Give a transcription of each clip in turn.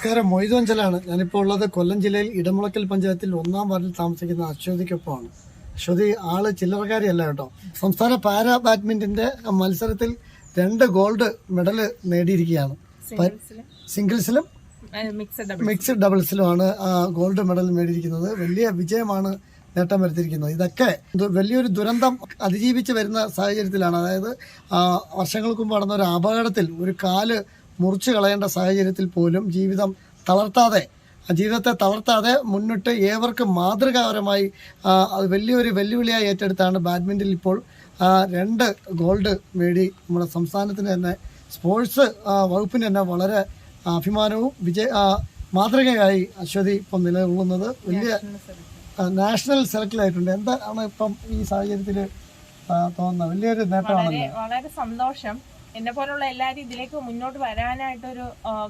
നമസ്കാരം. മൊയ്തോഞ്ചലാണ് ഞാനിപ്പോൾ ഉള്ളത് കൊല്ലം ജില്ലയിൽ ഇടമുളക്കൽ പഞ്ചായത്തിൽ ഒന്നാം വാർഡിൽ താമസിക്കുന്ന അശ്വതിക്കൊപ്പമാണ്. അശ്വതി ആൾ ചില്ലറക്കാരിയല്ല കേട്ടോ. സംസ്ഥാന പാരാ ബാഡ്മിന്റന്റെ മത്സരത്തിൽ രണ്ട് ഗോൾഡ് മെഡൽ നേടിയിരിക്കുകയാണ്. സിംഗിൾസിലും. മിക്സഡ് ഡബിൾ മിക്സഡ് ഡബിൾസിലുമാണ് ഗോൾഡ് മെഡൽ നേടിയിരിക്കുന്നത്. വലിയ വിജയമാണ് നേട്ടം വരുത്തിയിരിക്കുന്നത് ഇതൊക്കെ വലിയൊരു ദുരന്തം അതിജീവിച്ച് വരുന്ന സാഹചര്യത്തിലാണ്. അതായത് വർഷങ്ങൾക്ക് മുമ്പ് നടന്ന ഒരു അപകടത്തിൽ ഒരു കാൽ മുറിച്ചു കളയേണ്ട സാഹചര്യത്തിൽ പോലും ജീവിതം തളർത്താതെ ജീവിതത്തെ തളർത്താതെ മുന്നിട്ട് ഏവർക്കും മാതൃകാപരമായി വലിയൊരു വെല്ലുവിളിയായി ഏറ്റെടുത്താണ് ബാഡ്മിന്റണിൽ ഇപ്പോൾ രണ്ട് ഗോൾഡ് നേടി നമ്മുടെ സംസ്ഥാനത്തിന് തന്നെ സ്പോർട്സ് വകുപ്പിന് തന്നെ വളരെ അഭിമാനവും വിജയ മാതൃകയായി അശ്വതി ഇപ്പം നിലകൊള്ളുന്നത്. വലിയ നാഷണൽ സെലക്ടിലായിട്ടുണ്ട്. എന്താണ് ഇപ്പം ഈ സാഹചര്യത്തിൽ തോന്നുന്നത്? വലിയൊരു നേട്ടമാണല്ലോ. വളരെ വളരെ സന്തോഷം. എന്നെ പോലുള്ള എല്ലാവരും ഇതിലേക്ക് മുന്നോട്ട് വരാനായിട്ടൊരു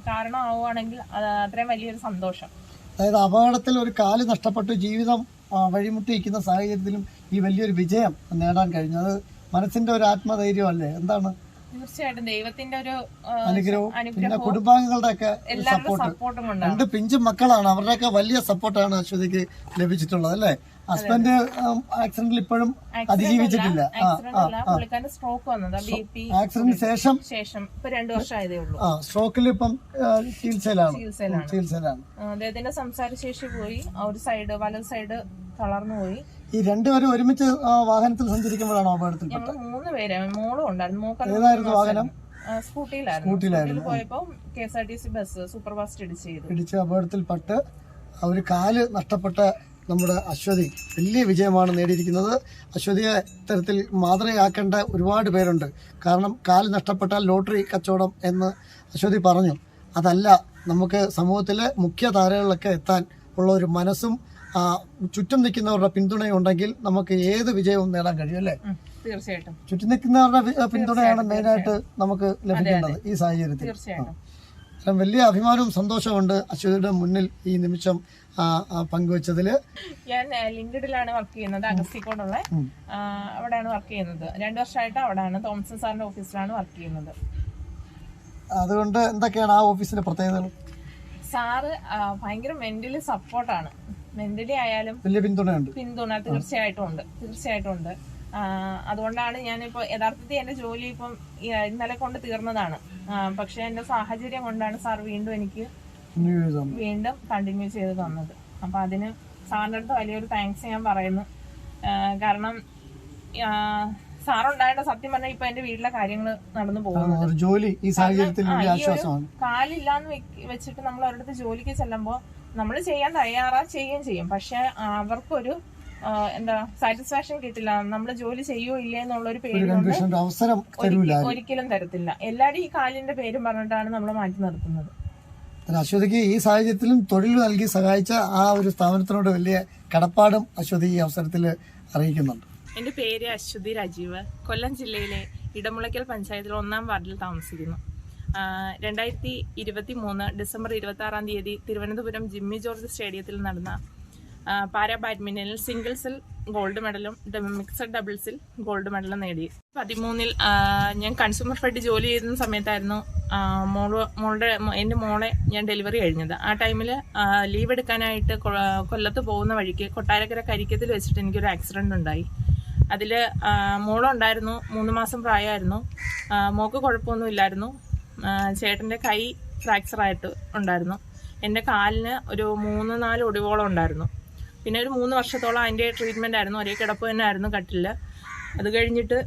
കാരണമാവുകയാണെങ്കിൽ അത് അത്രയും വലിയൊരു സന്തോഷം. അതായത് അപകടത്തിൽ ഒരു കാൽ നഷ്ടപ്പെട്ട് ജീവിതം വഴിമുട്ടിയിരിക്കുന്ന സാഹചര്യത്തിലും ഈ വലിയൊരു വിജയം നേടാൻ കഴിഞ്ഞു. അത് മനസ്സിന്റെ ഒരു ആത്മധൈര്യമല്ലേ എന്താണ്? തീർച്ചയായിട്ടും ദൈവത്തിന്റെ ഒരു അനുഗ്രഹം അനുഗ്രഹവും പിന്നെ കുടുംബാംഗങ്ങളുടെ ഒക്കെ സപ്പോർട്ട് രണ്ട് പിഞ്ചു മക്കളാണ്. അവരുടെയൊക്കെ വലിയ സപ്പോർട്ടാണ് അശ്വതിക്ക് ലഭിച്ചിട്ടുള്ളത് അല്ലേ? ഹസ്ബൻഡ് ആക്സിഡന്റിൽ ഇപ്പോഴും അതിജീവിച്ചിട്ടില്ല. ആക്സിഡന്റിന് ശേഷം? ശേഷം. ഇപ്പൊ രണ്ടു വർഷമായതേ ഉള്ളൂ. സ്ട്രോക്കിൽ ഇപ്പം ചികിത്സയിലാണ്. ചികിത്സയിലാണ്. അദ്ദേഹത്തിന്റെ സംസാരശേഷി പോയി. ഒരു സൈഡ് വലത് സൈഡ് തളർന്നു പോയി. ഈ രണ്ടുപേരും ഒരുമിച്ച് വാഹനത്തിൽ സഞ്ചരിക്കുമ്പോഴാണോ അപകടത്തിൽ മൂന്ന് പേര് മോളും ഉണ്ടായിരുന്നു. ഏതായിരുന്നു വാഹനം? സ്കൂട്ടിയിലായിരുന്നു. പോയപ്പോ K S R T C bus super fast ഇടിച്ച് ചെയ്തു. ഇടിച്ച് അപകടത്തിൽപ്പെട്ട് ഒരു കാൽ നഷ്ടപ്പെട്ട നമ്മുടെ അശ്വതി വലിയ വിജയമാണ് നേടിയിരിക്കുന്നത്. അശ്വതിയെ ഇത്തരത്തിൽ മാതൃകയാക്കേണ്ട ഒരുപാട് പേരുണ്ട്. കാരണം കാൽ നഷ്ടപ്പെട്ടാൽ ലോട്ടറി കച്ചവടം എന്ന് അശ്വതി പറഞ്ഞു. അതല്ല നമുക്ക് സമൂഹത്തിലെ മുഖ്യ താരകളിലൊക്കെ എത്താൻ ഉള്ള ഒരു മനസ്സും ചുറ്റും നിൽക്കുന്നവരുടെ പിന്തുണയുണ്ടെങ്കിൽ നമുക്ക് ഏത് വിജയവും നേടാൻ കഴിയും അല്ലേ? തീർച്ചയായിട്ടും. ചുറ്റും നിൽക്കുന്നവരുടെ പിന്തുണയാണ് മെയിനായിട്ട് നമുക്ക് ലഭിക്കേണ്ടത് ഈ സാഹചര്യത്തിൽ. വലിയ അഭിമാനവും സന്തോഷമുണ്ട് അശ്വതിയുടെ മുന്നിൽ ഈ നിമിഷം പങ്കുവച്ചതിൽ. ഞാൻ ലിങ്ക്ഡിലാണ് വർക്ക് ചെയ്യുന്നത് അഗസ്തിക്കോടുള്ള. അവിടെയാണ് വർക്ക് ചെയ്യുന്നത്. രണ്ടു വർഷമായിട്ട് അവിടെയാണ് തോമസൺ സാറിന്റെ ഓഫീസിലാണ് വർക്ക് ചെയ്യുന്നത്. അതുകൊണ്ട് എന്തൊക്കെയാണ് ആ ഓഫീസിന്റെ പ്രത്യേകതകൾ? സാറ് ഭയങ്കര മെന്റലി സപ്പോർട്ടാണ്. മെന്റലി ആയാലും വലിയ പിന്തുണയുണ്ട്. പിന്തുണ തീർച്ചയായിട്ടും ഉണ്ട്. തീർച്ചയായിട്ടും ഉണ്ട്. അതുകൊണ്ടാണ് ഞാനിപ്പോൾ യഥാർത്ഥത്തിൽ എന്റെ ജോലി ഇപ്പം ഇന്നലെ കൊണ്ട് തീർന്നതാണ്. പക്ഷേ എന്റെ സാഹചര്യം കൊണ്ടാണ് സാർ വീണ്ടും എനിക്ക്. വീണ്ടും കണ്ടിന്യൂ ചെയ്ത് തന്നത്. അപ്പോൾ അതിന് സാറിന്റെ അടുത്ത് വലിയൊരു താങ്ക്സ് ഞാൻ പറയുന്നു. കാരണം സാറുണ്ടായിട്ട് സത്യം പറഞ്ഞാൽ ഇപ്പൊ എന്റെ വീട്ടിലെ കാര്യങ്ങൾ നടന്നു പോകുന്നു ഒരു ജോലി ഈ സാഹചര്യത്തിൽ കാലില്ലാന്ന് വെച്ചിട്ട് നമ്മൾ അവരുടെ ജോലിക്ക് ചെല്ലുമ്പോൾ നമ്മൾ ചെയ്യാൻ തയ്യാറാ ചെയ്യുകയും ചെയ്യും. പക്ഷെ അവർക്കൊരു എന്താ സാറ്റിസ്ഫാക്ഷൻ കിട്ടില്ല. നമ്മൾ ജോലി ചെയ്യോ ഇല്ലേ എന്നുള്ള ഒരു പേര് അവസരം. ഒരിക്കലും തരത്തില്ല. എല്ലാരും ഈ കാലിന്റെ പേരും പറഞ്ഞിട്ടാണ് നമ്മൾ മാറ്റി നിർത്തുന്നത്. അശ്വതിക്ക് ഈ സാഹചര്യത്തിലും തൊഴിൽ നൽകി സഹായിച്ച ആ ഒരു സ്ഥാപനത്തിനോട് വലിയ കടപ്പാടും അശ്വതി ഈ അവസരത്തിൽ അറിയിക്കുന്നുണ്ട്. എന്റെ പേര് അശ്വതി രാജീവ്. കൊല്ലം ജില്ലയിലെ ഇടമുളയ്ക്കൽ പഞ്ചായത്തിൽ ഒന്നാം വാർഡിൽ താമസിക്കുന്നു. രണ്ടായിരത്തി ഇരുപത്തി മൂന്ന് ഡിസംബർ ഇരുപത്തി ആറാം തീയതി തിരുവനന്തപുരം ജിമ്മി ജോർജ് സ്റ്റേഡിയത്തിൽ നടന്ന പാരാ ബാഡ്മിന്റണിൽ സിംഗിൾസിൽ ഗോൾഡ് മെഡലും മിക്സഡ് ഡബിൾസിൽ ഗോൾഡ് മെഡലും നേടി. പതിമൂന്നിൽ ഞാൻ കൺസ്യൂമർ ഫെഡ് ജോലി ചെയ്യുന്ന സമയത്തായിരുന്നു മോൾ മോളുടെ എന്റെ മോളെ ഞാൻ ഡെലിവറി കഴിഞ്ഞത്. ആ ടൈമിൽ ലീവ് എടുക്കാനായിട്ട് കൊല്ലത്ത് പോകുന്ന വഴിക്ക് കൊട്ടാരക്കര കരിക്കത്തിൽ വെച്ചിട്ട് എനിക്കൊരു ആക്സിഡന്റ് ഉണ്ടായി. അതിൽ മോളുണ്ടായിരുന്നു മൂന്ന് മാസം പ്രായമായിരുന്നു. മോക്ക് കുഴപ്പമൊന്നുമില്ലായിരുന്നു. ചേട്ടന്റെ കൈ ഫ്രാക്ചറായിട്ട് ഉണ്ടായിരുന്നു. എന്റെ കാലിന് ഒരു മൂന്ന് നാല് ഒടിവോളം ഉണ്ടായിരുന്നു. പിന്നെ ഒരു മൂന്ന് വർഷത്തോളം അതിന്റെ ട്രീറ്റ്മെന്റ് ആയിരുന്നു. ഒരേ കിടപ്പ് തന്നെ ആയിരുന്നു കട്ടിൽ അത് കഴിഞ്ഞിട്ട്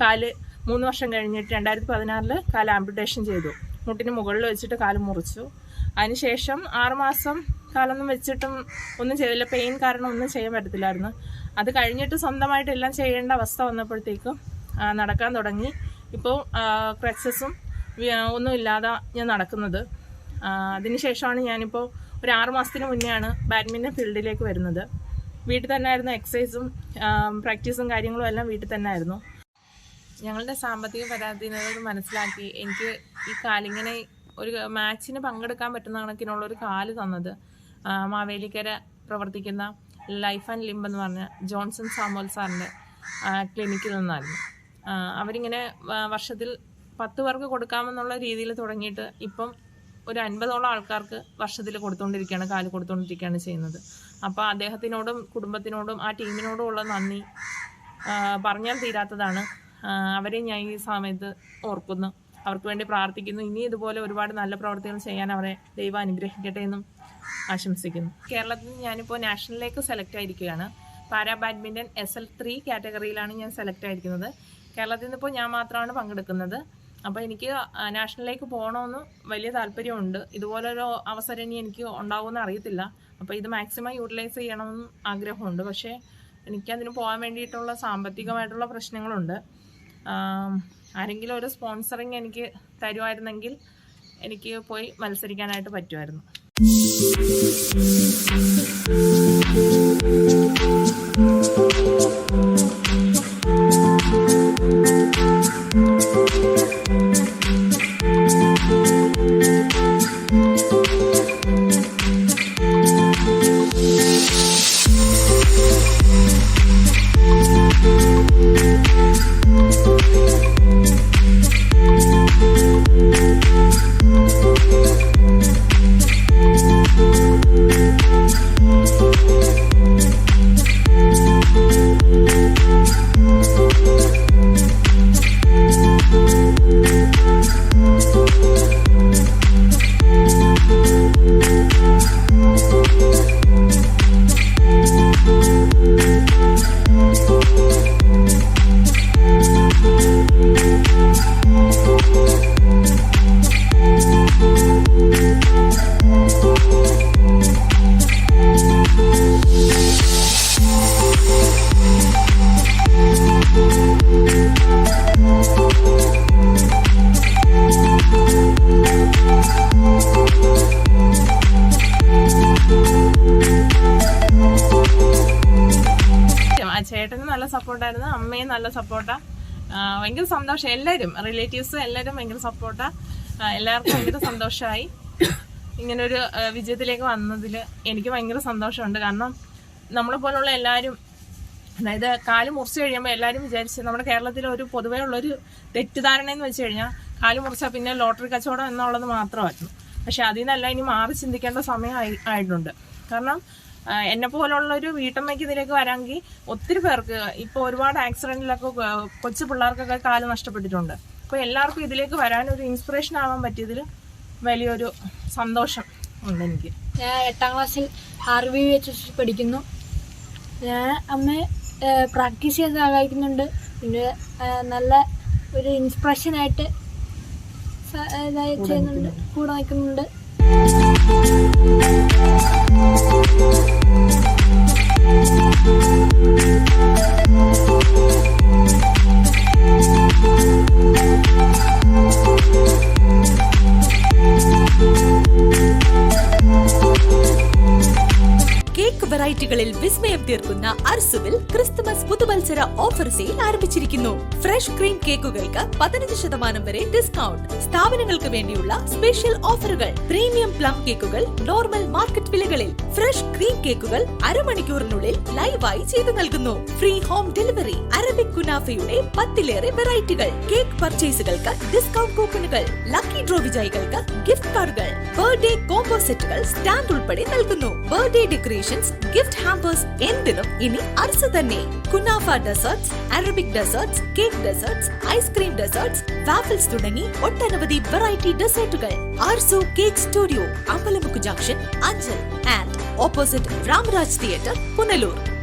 കാൽ മൂന്ന് വർഷം കഴിഞ്ഞിട്ട് രണ്ടായിരത്തി പതിനാറിൽ കാൽ ആംബുട്ടേഷൻ ചെയ്തു. മുട്ടിന് മുകളിൽ വെച്ചിട്ട് കാൽ മുറിച്ചു. അതിനുശേഷം ആറുമാസം കാലൊന്നും വെച്ചിട്ടും ഒന്നും ചെയ്തില്ല. പെയിൻ കാരണം ഒന്നും ചെയ്യാൻ പറ്റത്തില്ലായിരുന്നു. അത് കഴിഞ്ഞിട്ട് സ്വന്തമായിട്ട് എല്ലാം ചെയ്യേണ്ട അവസ്ഥ വന്നപ്പോഴത്തേക്കും നടക്കാൻ തുടങ്ങി. ഇപ്പോൾ ക്രക്സസും ഒന്നുമില്ലാതെ ഞാൻ നടക്കുന്നത്. അതിനുശേഷമാണ് ഞാനിപ്പോൾ ഒരു ആറ് മാസത്തിന് മുന്നെയാണ് ബാഡ്മിന്റൺ ഫീൽഡിലേക്ക് വരുന്നത്. വീട്ടിൽ തന്നെ ആയിരുന്നു എക്സസൈസും പ്രാക്ടീസും കാര്യങ്ങളും എല്ലാം വീട്ടിൽ തന്നെ ആയിരുന്നു ഞങ്ങളുടെ സാമ്പത്തിക പരാധീനത മനസ്സിലാക്കി എനിക്ക് ഈ കാലിങ്ങനെ ഒരു മാച്ചിന് പങ്കെടുക്കാൻ പറ്റുന്ന കണക്കിനുള്ള ഒരു കാൽ തന്നത്. മാവേലിക്കര പ്രവർത്തിക്കുന്ന ലൈഫ് ആൻഡ് ലിംബ് എന്ന് പറഞ്ഞ ജോൺസൺ സാമോൽ സാറിന്റെ ക്ലിനിക്കിൽ നിന്നായിരുന്നു. അവരിങ്ങനെ വർഷത്തിൽ പത്ത് പേർക്ക് കൊടുക്കാമെന്നുള്ള രീതിയിൽ തുടങ്ങിയിട്ട് ഇപ്പം ഒരു അൻപതോളം ആൾക്കാർക്ക് വർഷത്തിൽ കൊടുത്തുകൊണ്ടിരിക്കുകയാണ് കാൽ കൊടുത്തുകൊണ്ടിരിക്കുകയാണ് ചെയ്യുന്നത്. അപ്പോൾ അദ്ദേഹത്തിനോടും കുടുംബത്തിനോടും ആ ടീമിനോടും ഉള്ള നന്ദി പറഞ്ഞാൽ തീരാത്തതാണ്. അവരെ ഞാൻ ഈ സമയത്ത് ഓർക്കുന്നു. അവർക്ക് വേണ്ടി പ്രാർത്ഥിക്കുന്നു. ഇനി ഇതുപോലെ ഒരുപാട് നല്ല പ്രവർത്തികൾ ചെയ്യാൻ അവരെ ദൈവം അനുഗ്രഹിക്കട്ടെ എന്നും ആശംസിക്കുന്നു. കേരളത്തിൽ ഞാനിപ്പോൾ നാഷണലിലേക്ക് സെലക്ട് ആയിരിക്കുകയാണ്. Para badminton S L three കാറ്റഗറിയിലാണ് ഞാൻ സെലക്ട് ആയിരിക്കുന്നത്. കേരളത്തിൽ നിന്ന് ഇപ്പോൾ ഞാൻ മാത്രമാണ് പങ്കെടുക്കുന്നത്. അപ്പോൾ എനിക്ക് നാഷണലിലേക്ക് പോകണമെന്ന് വലിയ താല്പര്യമുണ്ട്. ഇതുപോലൊരു അവസരം ഇനി എനിക്ക് ഉണ്ടാവുമെന്ന് അറിയത്തില്ല. അപ്പോൾ ഇത് മാക്സിമം യൂട്ടിലൈസ് ചെയ്യണമെന്ന് ആഗ്രഹമുണ്ട്. പക്ഷേ എനിക്കതിന് പോകാൻ വേണ്ടിയിട്ടുള്ള സാമ്പത്തികമായിട്ടുള്ള പ്രശ്നങ്ങളുണ്ട്. ആരെങ്കിലും ഒരു സ്പോൺസറിങ് എനിക്ക് തരുമായിരുന്നെങ്കിൽ എനിക്ക് പോയി മത്സരിക്കാനായിട്ട് പറ്റുമായിരുന്നു ചേട്ടന് നല്ല സപ്പോർട്ടായിരുന്നു അമ്മയും നല്ല സപ്പോർട്ടാ. ഭയങ്കര സന്തോഷം. എല്ലാവരും റിലേറ്റീവ്സ് എല്ലാവരും ഭയങ്കര സപ്പോർട്ടാ എല്ലാവർക്കും ഭയങ്കര സന്തോഷമായി ഇങ്ങനൊരു വിജയത്തിലേക്ക് വന്നതിൽ എനിക്ക് ഭയങ്കര സന്തോഷമുണ്ട്. കാരണം നമ്മളെ പോലുള്ള എല്ലാവരും അതായത് കാൽ മുറിച്ച് കഴിയുമ്പോൾ എല്ലാവരും വിചാരിച്ച് നമ്മുടെ കേരളത്തിലെ ഒരു പൊതുവേ ഉള്ളൊരു തെറ്റിദ്ധാരണ എന്ന് വെച്ച് കഴിഞ്ഞാൽ കാൽ മുറിച്ചാൽ പിന്നെ ലോട്ടറി കച്ചവടം എന്നുള്ളത് മാത്രമായിരുന്നു. പക്ഷെ അതിൽ നിന്നല്ല ഇനി മാറി ചിന്തിക്കേണ്ട സമയം ആയിട്ടുണ്ട്. കാരണം എന്നെ പോലുള്ള ഒരു വീട്ടമ്മയ്ക്ക് ഇതിലേക്ക് വരാമെങ്കിൽ ഒത്തിരി പേർക്ക് ഇപ്പോൾ ഒരുപാട് ആക്സിഡന്റിലൊക്കെ കൊച്ചു പിള്ളേർക്കൊക്കെ കാൽ നഷ്ടപ്പെട്ടിട്ടുണ്ട്. അപ്പോൾ എല്ലാവർക്കും ഇതിലേക്ക് വരാൻ ഒരു ഇൻസ്പിറേഷൻ ആവാൻ പറ്റിയതിൽ വലിയൊരു സന്തോഷം ഉണ്ട് എനിക്ക്. ഞാൻ എട്ടാം ക്ലാസ്സിൽ ആർ വി എച്ച് എസ് പഠിക്കുന്നു. ഞാൻ അമ്മ പ്രാക്ടീസ് ചെയ്ത് സഹായിക്കുന്നുണ്ട്. പിന്നെ നല്ല ഒരു ഇൻസ്പിറേഷനായിട്ട് ആയിട്ട് ചെയ്യുന്നുണ്ട്. കൂടെ നിൽക്കുന്നുണ്ട്. കേക്ക് വെറൈറ്റികളിൽ വിസ്മയം തീർക്കുന്ന അർസുവിൽ ക്രിസ്തുമസ് പുതുവത്സര ഓഫർ സെയിൽ ആരംഭിച്ചിരിക്കുന്നു. ഫ്രഷ് ക്രീം കേക്കുകൾക്ക് പതിനഞ്ച് ശതമാനം വരെ ഡിസ്കൗണ്ട്. സ്ഥാപനങ്ങൾക്ക് വേണ്ടിയുള്ള സ്പെഷ്യൽ ഓഫറുകൾ. പ്രീമിയം പ്ലം കേക്കുകൾ നോർമൽ മാർക്കറ്റ് വിലകളിൽ. ഫ്രഷ് ക്രീം കേക്കുകൾ അരമണിക്കൂറിനുള്ളിൽ ലൈവായി ചെയ്തു നൽകുന്നു. Free home delivery. അറബിക് കുനാഫയുടെ പത്തിലേറെ വെറൈറ്റികൾ. കേക്ക് പർച്ചേസുകൾക്ക് ഡിസ്കൗണ്ട് കൂപ്പണുകൾ. ലക്കി ഡ്രോ വിജയികൾക്ക് ഗിഫ്റ്റ് കാർഡുകൾ. ബർത്ത്ഡേ കോംബോ സെറ്റുകൾ സ്റ്റാൻഡ് ഉൾപ്പെടെ നൽകുന്നു. ബർത്ത്ഡേ ഡെക്കറേഷൻസ് ഗിഫ്റ്റ് ഹാമ്പേഴ്സ് എന്തിനും ഇനി അർസ തന്നെ. Kunafa desserts Arabic desserts cake desserts ice cream desserts waffles തുടങ്ങി ഒട്ടനവധി വെറൈറ്റി ഡെസേർട്ടുകൾ ആർസോ cake studio Ambalamukku junction Anchal. And opposite Ramaraj theatre Punalur.